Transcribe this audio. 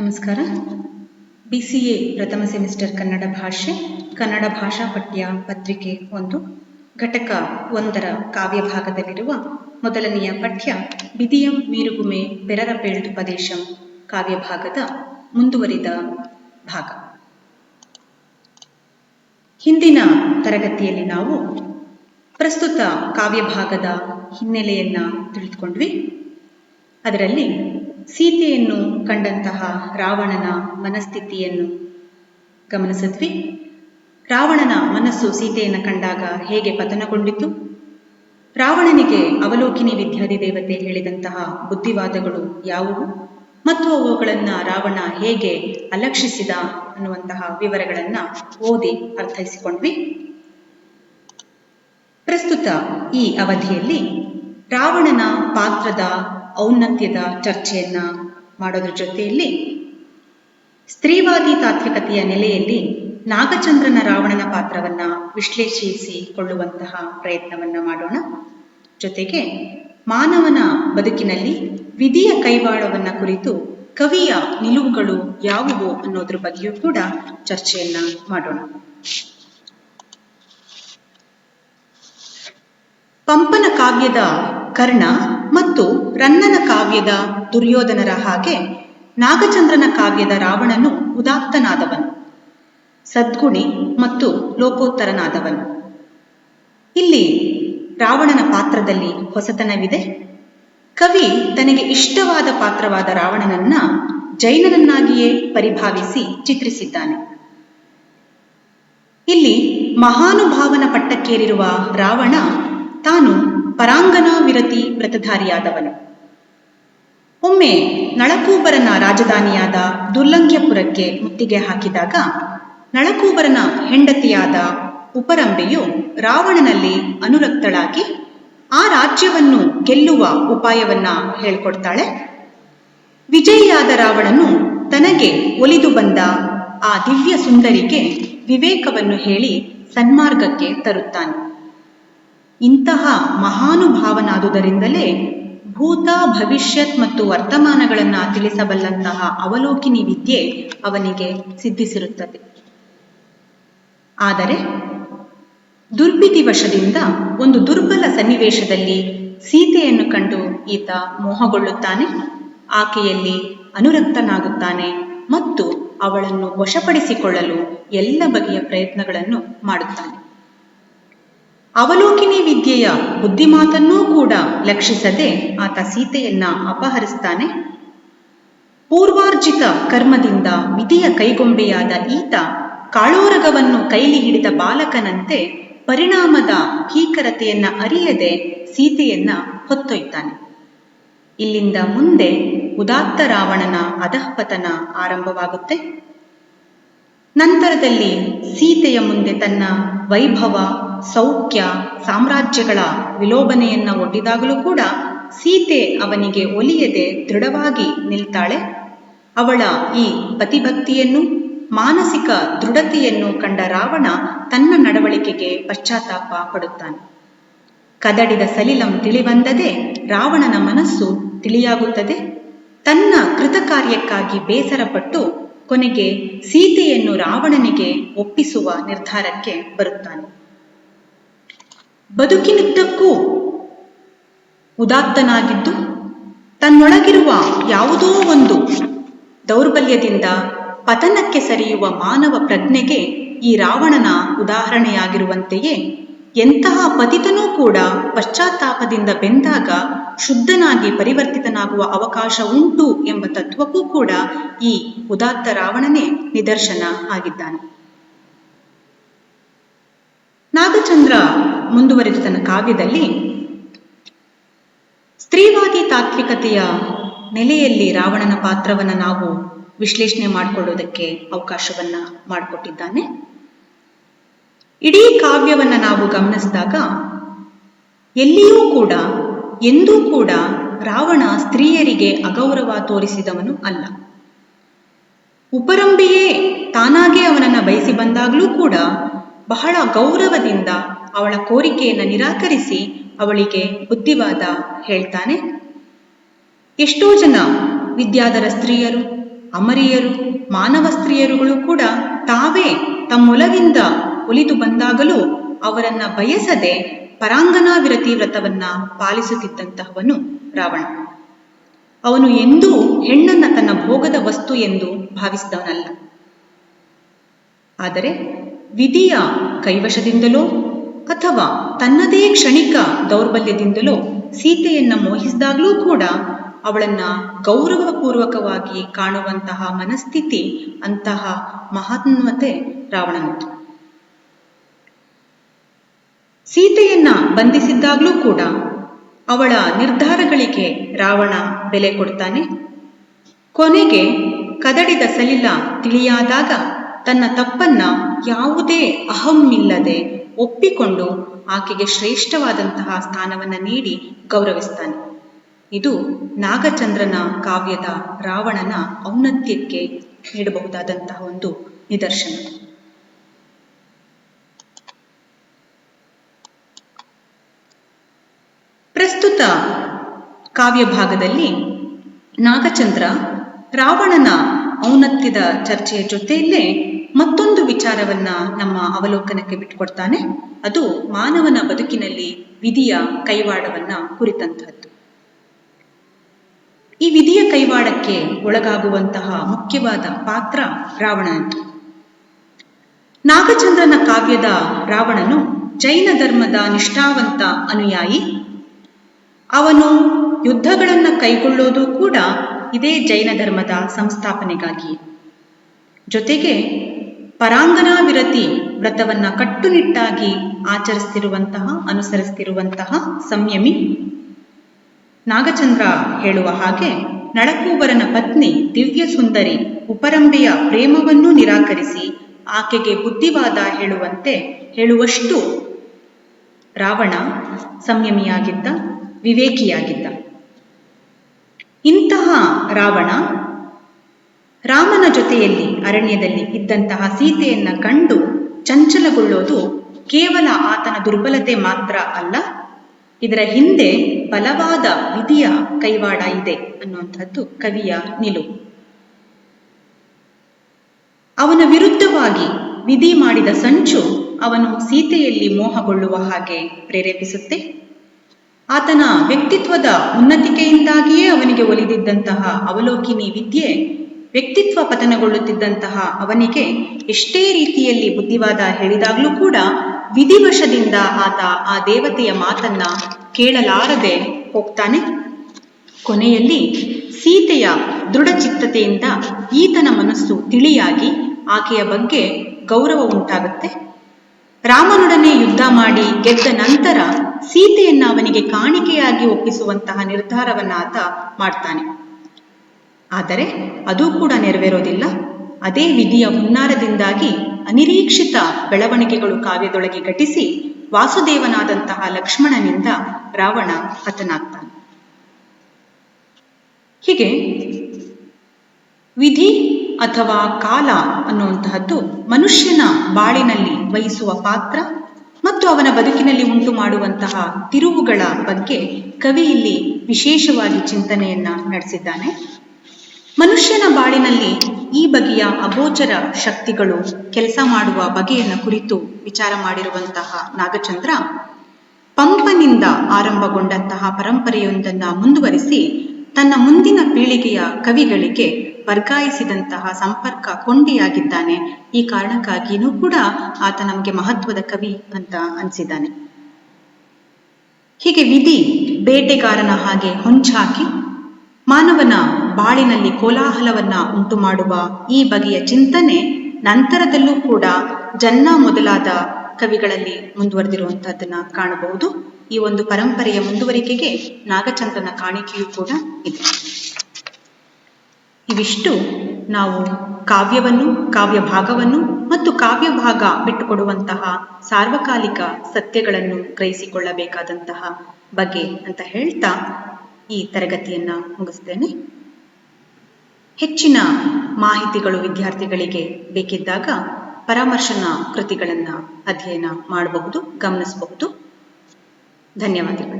ನಮಸ್ಕಾರ. B C A ಪ್ರಥಮ semester Kannada ಭಾಷೆ, ಕನ್ನಡ ಭಾಷಾ ಪಠ್ಯ ಪತ್ರಿಕೆ ಒಂದು. ಘಟಕ ಒಂದರ ಕಾವ್ಯ ಭಾಗದಲ್ಲಿರುವ ಮೊದಲನೆಯ ಪಠ್ಯ, ಬಿದಿಯಂ ಮೀರುಗುಮೆ ಪೆರರ ಪ್ರದೇಶಂ ಕಾವ್ಯ ಭಾಗದ ಮುಂದುವರಿದ ಭಾಗ. ಹಿಂದಿನ ತರಗತಿಯಲ್ಲಿ ನಾವು ಪ್ರಸ್ತುತ ಕಾವ್ಯ ಭಾಗದ ಹಿನ್ನೆಲೆಯನ್ನ ತಿಳಿದುಕೊಂಡ್ವಿ. ಅದರಲ್ಲಿ ಸೀತೆಯನ್ನು ಕಂಡಂತಹ ರಾವಣನ ಮನಸ್ಥಿತಿಯನ್ನು ಗಮನಿಸಿದ್ವಿ. ರಾವಣನ ಮನಸ್ಸು ಸೀತೆಯನ್ನು ಕಂಡಾಗ ಹೇಗೆ ಪತನಗೊಂಡಿತು? ರಾವಣನಿಗೆ ಅವಲೋಕಿನಿ ವಿದ್ಯಾದಿ ದೇವತೆ ಹೇಳಿದಂತಹ ಬುದ್ಧಿವಾದಗಳು ಯಾವುವು? ಮತ್ತು ಅವುಗಳನ್ನು ರಾವಣ ಹೇಗೆ ಅಲಕ್ಷಿಸಿದ ಅನ್ನುವಂತಹ ವಿವರಗಳನ್ನು ಓದಿ ಅರ್ಥೈಸಿಕೊಂಡ್ವಿ. ಪ್ರಸ್ತುತ ಈ ಅವಧಿಯಲ್ಲಿ ರಾವಣನ ಪಾತ್ರದ ಔನ್ನತ್ಯದ ಚರ್ಚೆಯನ್ನ ಮಾಡೋದ್ರ ಜೊತೆಯಲ್ಲಿ ಸ್ತ್ರೀವಾದಿ ತಾತ್ವಿಕತೆಯ ನೆಲೆಯಲ್ಲಿ ನಾಗಚಂದ್ರನ ರಾವಣನ ಪಾತ್ರವನ್ನ ವಿಶ್ಲೇಷಿಸಿಕೊಳ್ಳುವಂತಹ ಪ್ರಯತ್ನವನ್ನ ಮಾಡೋಣ. ಜೊತೆಗೆ ಮಾನವನ ಬದುಕಿನಲ್ಲಿ ವಿಧಿಯ ಕೈವಾಡವನ್ನ ಕುರಿತು ಕವಿಯ ನಿಲುವುಗಳು ಯಾವುವು ಅನ್ನೋದ್ರ ಬಗ್ಗೆಯೂ ಕೂಡ ಚರ್ಚೆಯನ್ನ ಮಾಡೋಣ. ಪಂಪನ ಕಾವ್ಯದ ಕರ್ಣ ಮತ್ತು ರನ್ನನ ಕಾವ್ಯದ ದುರ್ಯೋಧನರ ಹಾಗೆ ನಾಗಚಂದ್ರನ ಕಾವ್ಯದ ರಾವಣನು ಉದಾತ್ತನಾದವನು. ಸದ್ಗುಣಿ ಮತ್ತು ಲೋಕೋತ್ತರನಾದವನು. ಇಲ್ಲಿ ರಾವಣನ ಪಾತ್ರದಲ್ಲಿ ಹೊಸತನವಿದೆ. ಕವಿ ತನಗೆ ಇಷ್ಟವಾದ ಪಾತ್ರವಾದ ರಾವಣನನ್ನ ಜೈನನನ್ನಾಗಿಯೇ ಪರಿಭಾವಿಸಿ ಚಿತ್ರಿಸಿದ್ದಾನೆ. ಇಲ್ಲಿ ಮಹಾನುಭಾವನ ಪಟ್ಟಕ್ಕೇರಿರುವ ರಾವಣ ತಾನು ಪರಾಂಗನ ವಿರತಿ ವ್ರತಧಾರಿಯಾದವನು. ಒಮ್ಮೆ ನಳಕೂಬರನ ರಾಜಧಾನಿಯಾದ ದುರ್ಲಂಘ್ಯಪುರಕ್ಕೆ ಮುತ್ತಿಗೆ ಹಾಕಿದಾಗ ನಳಕೂಬರನ ಹೆಂಡತಿಯಾದ ಉಪರಂಬೆಯು ರಾವಣನಲ್ಲಿ ಅನುರಕ್ತಳಾಗಿ ಆ ರಾಜ್ಯವನ್ನು ಗೆಲ್ಲುವ ಉಪಾಯವನ್ನ ಹೇಳ್ಕೊಡ್ತಾಳೆ. ವಿಜಯಿಯಾದ ರಾವಣನು ತನಗೆ ಒಲಿದು ಬಂದ ಆ ದಿವ್ಯ ಸುಂದರಿಗೆ ವಿವೇಕವನ್ನು ಹೇಳಿ ಸನ್ಮಾರ್ಗಕ್ಕೆ ತರುತ್ತಾನೆ. ಇಂತಹ ಮಹಾನುಭಾವನಾದುದರಿಂದಲೇ ಭೂತ, ಭವಿಷ್ಯತ್ ಮತ್ತು ವರ್ತಮಾನಗಳನ್ನು ತಿಳಿಸಬಲ್ಲಂತಹ ಅವಲೋಕಿನಿ ವಿದ್ಯೆ ಅವನಿಗೆ ಸಿದ್ಧಿಸಿರುತ್ತದೆ. ಆದರೆ ದುರ್ಬಿತಿ ವಶದಿಂದ ಒಂದು ದುರ್ಬಲ ಸನ್ನಿವೇಶದಲ್ಲಿ ಸೀತೆಯನ್ನು ಕಂಡು ಈತ ಮೋಹಗೊಳ್ಳುತ್ತಾನೆ, ಆಕೆಯಲ್ಲಿ ಅನುರಕ್ತನಾಗುತ್ತಾನೆ ಮತ್ತು ಅವಳನ್ನು ವಶಪಡಿಸಿಕೊಳ್ಳಲು ಎಲ್ಲ ಬಗೆಯ ಪ್ರಯತ್ನಗಳನ್ನು ಮಾಡುತ್ತಾನೆ. ಅವಲೋಕಿನಿ ವಿದ್ಯೆಯ ಬುದ್ಧಿಮಾತನ್ನೂ ಕೂಡ ಲಕ್ಷಿಸದೆ ಆತ ಸೀತೆಯನ್ನ ಅಪಹರಿಸ್ತಾನೆ. ಪೂರ್ವಾರ್ಜಿತ ಕರ್ಮದಿಂದ ವಿಧಿಯ ಕೈಗೊಂಬೆಯಾದ ಈತ ಕಾಳೋರಗವನ್ನು ಕೈಲಿ ಹಿಡಿದ ಬಾಲಕನಂತೆ ಪರಿಣಾಮದ ಭೀಕರತೆಯನ್ನ ಅರಿಯದೆ ಸೀತೆಯನ್ನ ಹೊತ್ತೊಯ್ತಾನೆ. ಇಲ್ಲಿಂದ ಮುಂದೆ ಉದಾತ್ತ ರಾವಣನ ಅಧಃಪತನ ಆರಂಭವಾಗುತ್ತೆ. ನಂತರದಲ್ಲಿ ಸೀತೆಯ ಮುಂದೆ ತನ್ನ ವೈಭವ ಸೌಖ್ಯ, ಸಾಮ್ರಾಜ್ಯಗಳ ವಿಲೋಭನೆಯನ್ನ ಒಡ್ಡಿದಾಗಲೂ ಕೂಡ ಸೀತೆ ಅವನಿಗೆ ಒಲಿಯದೆ ದೃಢವಾಗಿ ನಿಲ್ತಾಳೆ. ಅವಳ ಈ ಪತಿಭಕ್ತಿಯನ್ನು, ಮಾನಸಿಕ ದೃಢತೆಯನ್ನು ಕಂಡ ರಾವಣ ತನ್ನ ನಡವಳಿಕೆಗೆ ಪಶ್ಚಾತ್ತಾಪ ಪಡುತ್ತಾನೆ. ಕದಡಿದ ಸಲಿಲಂ ತಿಳಿಬಂದದೆ ರಾವಣನ ಮನಸ್ಸು ತಿಳಿಯಾಗುತ್ತದೆ. ತನ್ನ ಕೃತಕಾರ್ಯಕ್ಕಾಗಿ ಬೇಸರಪಟ್ಟು ಕೊನೆಗೆ ಸೀತೆಯನ್ನು ರಾವಣನಿಗೆ ಒಪ್ಪಿಸುವ ನಿರ್ಧಾರಕ್ಕೆ ಬರುತ್ತಾನೆ. ಬದುಕಿನುದ್ದಕ್ಕೂ ಉದಾತ್ತನಾಗಿದ್ದು ತನ್ನೊಳಗಿರುವ ಯಾವುದೋ ಒಂದು ದೌರ್ಬಲ್ಯದಿಂದ ಪತನಕ್ಕೆ ಸರಿಯುವ ಮಾನವ ಪ್ರಜ್ಞೆಗೆ ಈ ರಾವಣನ ಉದಾಹರಣೆಯಾಗಿರುವಂತೆಯೇ ಎಂತಹ ಪತಿತನೂ ಕೂಡ ಪಶ್ಚಾತ್ತಾಪದಿಂದ ಬೆಂದಾಗ ಶುದ್ಧನಾಗಿ ಪರಿವರ್ತಿತನಾಗುವ ಅವಕಾಶ ಉಂಟು ಎಂಬ ತತ್ವಕ್ಕೂ ಕೂಡ ಈ ಉದಾತ್ತ ರಾವಣನೇ ನಿದರ್ಶನ ಆಗಿದ್ದಾನೆ. ನಾಗಚಂದ್ರ ಮುಂದುವರೆದ ತನ್ನ ಕಾವ್ಯದಲ್ಲಿ, ಸ್ತ್ರೀವಾದಿ ತಾತ್ವಿಕತೆಯ ನೆಲೆಯಲ್ಲಿ ರಾವಣನ ಪಾತ್ರವನ್ನು ನಾವು ವಿಶ್ಲೇಷಣೆ ಮಾಡಿಕೊಳ್ಳೋದಕ್ಕೆ ಅವಕಾಶವನ್ನ ಮಾಡಿಕೊಟ್ಟಿದ್ದಾನೆ. ಇಡೀ ಕಾವ್ಯವನ್ನ ನಾವು ಗಮನಿಸಿದಾಗ, ಎಲ್ಲಿಯೂ ಕೂಡ, ಎಂದೂ ಕೂಡ ರಾವಣ ಸ್ತ್ರೀಯರಿಗೆ ಅಗೌರವ ತೋರಿಸಿದವನು ಅಲ್ಲ. ಉಪರಂಬಿಯೇ ತಾನಾಗೆ ಅವನನ್ನ ಬಯಸಿ ಬಂದಾಗಲೂ ಕೂಡ ಬಹಳ ಗೌರವದಿಂದ ಅವಳ ಕೋರಿಕೆಯನ್ನು ನಿರಾಕರಿಸಿ ಅವಳಿಗೆ ಬುದ್ಧಿವಾದ ಹೇಳ್ತಾನೆ. ಎಷ್ಟೋ ಜನ ವಿದ್ಯಾಧರ ಸ್ತ್ರೀಯರು, ಅಮರಿಯರು, ಮಾನವ ಸ್ತ್ರೀಯರುಗಳು ಕೂಡ ತಾವೇ ತಮ್ಮೊಲವಿಂದ ಒಲಿದು ಬಂದಾಗಲೂ ಅವರನ್ನ ಬಯಸದೆ ಪರಾಂಗನಾ ವಿರತಿ ವ್ರತವನ್ನ ಪಾಲಿಸುತ್ತಿದ್ದಂತಹವನು ರಾವಣ. ಅವನು ಎಂದೂ ಹೆಣ್ಣನ್ನ ತನ್ನ ಭೋಗದ ವಸ್ತು ಎಂದು ಭಾವಿಸಿದವನಲ್ಲ. ಆದರೆ ವಿಧಿಯ ಕೈವಶದಿಂದಲೋ ಅಥವಾ ತನ್ನದೇ ಕ್ಷಣಿಕ ದೌರ್ಬಲ್ಯದಿಂದಲೋ ಸೀತೆಯನ್ನ ಮೋಹಿಸಿದಾಗಲೂ ಕೂಡ ಅವಳನ್ನ ಗೌರವಪೂರ್ವಕವಾಗಿ ಕಾಣುವಂತಹ ಮನಸ್ಥಿತಿ ಅಂತಹ ಮಹಾತ್ಮತೆ ರಾವಣನದು. ಸೀತೆಯನ್ನ ಬಂಧಿಸಿದ್ದಾಗಲೂ ಕೂಡ ಅವಳ ನಿರ್ಧಾರಗಳಿಗೆ ರಾವಣ ಬೆಲೆ ಕೊಡ್ತಾನೆ. ಕೊನೆಗೆ ಕದಡಿದ ಸಲಿಲ ತಿಳಿಯಾದಾಗ ತನ್ನ ತಪ್ಪನ್ನ ಯಾವುದೇ ಅಹಮ್ಮಿಲ್ಲದೆ ಒಪ್ಪಿಕೊಂಡು ಆಕೆಗೆ ಶ್ರೇಷ್ಠವಾದಂತಹ ಸ್ಥಾನವನ್ನ ನೀಡಿ ಗೌರವಿಸ್ತಾನೆ. ಇದು ನಾಗಚಂದ್ರನ ಕಾವ್ಯದ ರಾವಣನ ಔನ್ನತ್ಯಕ್ಕೆ ನೀಡಬಹುದಾದಂತಹ ಒಂದು ನಿದರ್ಶನ. ಪ್ರಸ್ತುತ ಕಾವ್ಯ ಭಾಗದಲ್ಲಿ ನಾಗಚಂದ್ರ ರಾವಣನ ಔನ್ನತ್ಯದ ಚರ್ಚೆಯ ಜೊತೆಯಲ್ಲೇ ಮತ್ತೊಂದು ವಿಚಾರವನ್ನ ನಮ್ಮ ಅವಲೋಕನಕ್ಕೆ ಬಿಟ್ಕೊಡ್ತಾನೆ ಅದು ಮಾನವನ ಬದುಕಿನಲ್ಲಿ ವಿಧಿಯ ಕೈವಾಡವನ್ನ ಕುರಿತಂತಹದ್ದು. ಈ ವಿಧಿಯ ಕೈವಾಡಕ್ಕೆ ಒಳಗಾಗುವಂತಹ ಮುಖ್ಯವಾದ ಪಾತ್ರ ರಾವಣನದ್ದು. ನಾಗಚಂದ್ರನ ಕಾವ್ಯದ ರಾವಣನು ಜೈನ ಧರ್ಮದ ನಿಷ್ಠಾವಂತ ಅನುಯಾಯಿ. ಅವನು ಯುದ್ಧಗಳನ್ನು ಕೈಗೊಳ್ಳೋದು ಕೂಡ ಇದೇ ಜೈನ ಧರ್ಮದ ಸಂಸ್ಥಾಪನೆಗಾಗಿ ಜೊತೆಗೆ ಪರಾಂಗನಾ ವಿರತಿ ವ್ರತವನ್ನ ಕಟ್ಟುನಿಟ್ಟಾಗಿ ಆಚರಿಸ್ತಿರುವಂತಹ, ಅನುಸರಿಸ್ತಿರುವಂತಹ ಸಂಯಮಿ. ನಾಗಚಂದ್ರ ಹೇಳುವ ಹಾಗೆ, ನಳಕೂವರನ ಪತ್ನಿ ದಿವ್ಯ ಸುಂದರಿ ಉಪರಂಬೆಯ ಪ್ರೇಮವನ್ನು ನಿರಾಕರಿಸಿ ಆಕೆಗೆ ಬುದ್ಧಿವಾದ ಹೇಳುವಂತೆ ಹೇಳುವಷ್ಟು ರಾವಣ ಸಂಯಮಿಯಾಗಿದ್ದ, ವಿವೇಕಿಯಾಗಿದ್ದ. ಇಂತಹ ರಾವಣ ರಾಮನ ಜೊತೆಯಲ್ಲಿ ಅರಣ್ಯದಲ್ಲಿ ಇದ್ದಂತಹ ಸೀತೆಯನ್ನ ಕಂಡು ಚಂಚಲಗೊಳ್ಳೋದು ಕೇವಲ ಆತನ ದುರ್ಬಲತೆ ಮಾತ್ರ ಅಲ್ಲ, ಇದರ ಹಿಂದೆ ಬಲವಾದ ವಿಧಿಯ ಕೈವಾಡ ಇದೆ ಅನ್ನುವಂಥದ್ದು ಕವಿಯ ನಿಲುವು. ಅವನ ವಿರುದ್ಧವಾಗಿ ವಿಧಿ ಮಾಡಿದ ಸಂಚು ಅವನು ಸೀತೆಯಲ್ಲಿ ಮೋಹಗೊಳ್ಳುವ ಹಾಗೆ ಪ್ರೇರೇಪಿಸುತ್ತೆ. ಆತನ ವ್ಯಕ್ತಿತ್ವದ ಉನ್ನತಿಕೆಯಿಂದಾಗಿಯೇ ಅವನಿಗೆ ಒಲಿದಿದ್ದಂತಹ ಅವಲೋಕಿನಿ ವಿದ್ಯೆ ವ್ಯಕ್ತಿತ್ವ ಪತನಗೊಳ್ಳುತ್ತಿದ್ದಂತಹ ಅವನಿಗೆ ಎಷ್ಟೇ ರೀತಿಯಲ್ಲಿ ಬುದ್ಧಿವಾದ ಹೇಳಿದಾಗಲೂ ಕೂಡ ವಿಧಿವಶದಿಂದ ಆತ ಆ ದೇವತೆಯ ಮಾತನ್ನ ಕೇಳಲಾರದೆ ಹೋಗ್ತಾನೆ. ಕೊನೆಯಲ್ಲಿ ಸೀತೆಯ ದೃಢಚಿತ್ತತೆಯಿಂದ ಈತನ ಮನಸ್ಸು ತಿಳಿಯಾಗಿ ಆಕೆಯ ಬಗ್ಗೆ ಗೌರವ ಉಂಟಾಗುತ್ತೆ. ರಾಮನೊಡನೆ ಯುದ್ಧ ಮಾಡಿ ಗೆದ್ದ ನಂತರ ಸೀತೆಯನ್ನ ಅವನಿಗೆ ಕಾಣಿಕೆಯಾಗಿ ಒಪ್ಪಿಸುವಂತಹ ನಿರ್ಧಾರವನ್ನ ಆತ ಮಾಡ್ತಾನೆ. ಆದರೆ ಅದು ಕೂಡ ನೆರವೇರೋದಿಲ್ಲ. ಅದೇ ವಿಧಿಯ ಹುನ್ನಾರದಿಂದಾಗಿ ಅನಿರೀಕ್ಷಿತ ಬೆಳವಣಿಗೆಗಳು ಕಾವ್ಯದೊಳಗೆ ಘಟಿಸಿ ವಾಸುದೇವನಾದಂತಹ ಲಕ್ಷ್ಮಣನಿಂದ ರಾವಣ ಹತನಾಗ್ತಾನೆ. ಹೀಗೆ ವಿಧಿ ಅಥವಾ ಕಾಲ ಅನ್ನುವಂತಹದ್ದು ಮನುಷ್ಯನ ಬಾಳಿನಲ್ಲಿ ವಹಿಸುವ ಪಾತ್ರ ಮತ್ತು ಅವನ ಬದುಕಿನಲ್ಲಿ ಉಂಟು ಮಾಡುವಂತಹ ತಿರುವುಗಳ ಬಗ್ಗೆ ಕವಿ ಇಲ್ಲಿ ವಿಶೇಷವಾಗಿ ಚಿಂತನೆಯನ್ನ ನಡೆಸಿದ್ದಾನೆ. ಮನುಷ್ಯನ ಬಾಳಿನಲ್ಲಿ ಈ ಬಗೆಯ ಅಗೋಚರ ಶಕ್ತಿಗಳು ಕೆಲಸ ಮಾಡುವ ಬಗೆಯನ್ನು ಕುರಿತು ವಿಚಾರ ಮಾಡಿರುವಂತಹ ನಾಗಚಂದ್ರ, ಪಂಪನಿಂದ ಆರಂಭಗೊಂಡಂತಹ ಪರಂಪರೆಯೊಂದನ್ನ ಮುಂದುವರಿಸಿ ತನ್ನ ಮುಂದಿನ ಪೀಳಿಗೆಯ ಕವಿಗಳಿಗೆ ವರ್ಗಾಯಿಸಿದಂತಹ ಸಂಪರ್ಕ ಕೊಂಡಿಯಾಗಿದ್ದಾನೆ. ಈ ಕಾರಣಕ್ಕಾಗಿಯೂ ಕೂಡ ಆತ ನಮಗೆ ಮಹತ್ವದ ಕವಿ ಅಂತ ಅನಿಸಿದ್ದಾನೆ. ಹೀಗೆ ವಿಧಿ ಬೇಟೆಗಾರನ ಹಾಗೆ ಹೊಂಚಾಕಿ ಮಾನವನ ಬಾಳಿನಲ್ಲಿ ಕೋಲಾಹಲವನ್ನ ಉಂಟು ಮಾಡುವ ಈ ಬಗೆಯ ಚಿಂತನೆ ನಂತರದಲ್ಲೂ ಕೂಡ ಜನ್ನ ಮೊದಲಾದ ಕವಿಗಳಲ್ಲಿ ಮುಂದುವರೆದಿರುವಂತಹದ್ದನ್ನ ಕಾಣಬಹುದು. ಈ ಒಂದು ಪರಂಪರೆಯ ಮುಂದುವರಿಕೆಗೆ ನಾಗಚಂದ್ರನ ಕಾಣಿಕೆಯೂ ಕೂಡ ಇದೆ. ಇವಿಷ್ಟು ನಾವು ಕಾವ್ಯವನ್ನು ಕಾವ್ಯ ಭಾಗವನ್ನು ಮತ್ತು ಕಾವ್ಯ ಭಾಗ ಬಿಟ್ಟುಕೊಡುವಂತಹ ಸಾರ್ವಕಾಲಿಕ ಸತ್ಯಗಳನ್ನು ಗ್ರಹಿಸಿಕೊಳ್ಳಬೇಕಾದಂತಹ ಬಗೆ ಅಂತ ಹೇಳ್ತಾ ಈ ತರಗತಿಯನ್ನ ಮುಗಿಸ್ತೇನೆ. ಹೆಚ್ಚಿನ ಮಾಹಿತಿಗಳು ವಿದ್ಯಾರ್ಥಿಗಳಿಗೆ ಬೇಕಿದ್ದಾಗ ಪರಾಮರ್ಶನ ಕೃತಿಗಳನ್ನು ಅಧ್ಯಯನ ಮಾಡಬಹುದು ಗಮನಿಸಬಹುದು. ಧನ್ಯವಾದಗಳು.